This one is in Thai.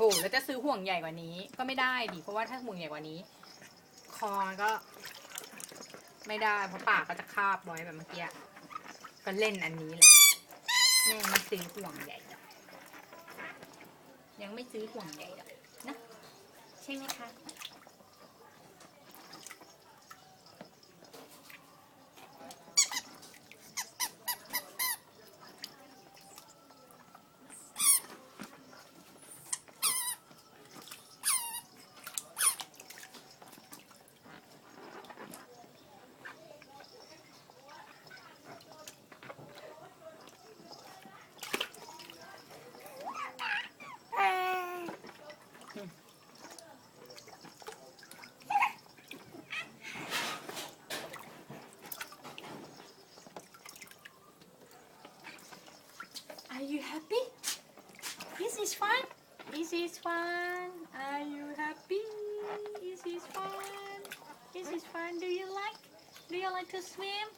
โหแล้วจะซื้อห่วงใหญ่กว่านี้ ก็ไม่ได้ดิเพราะว่าถ้าห่วงใหญ่กว่านี้ คอก็ ไม่ได้เพราะปากก็จะคาบไว้แบบเมื่อกี้ก็เล่นอันนี้แหละแม่ไม่ซื้อห่วงใหญ่ ยังไม่ซื้อห่วงใหญ่หรอกนะใช่ไหมคะ Are you happy? This is fun. This is fun. Are you happy? This is fun. This is fun. Do you like? Do you like to swim?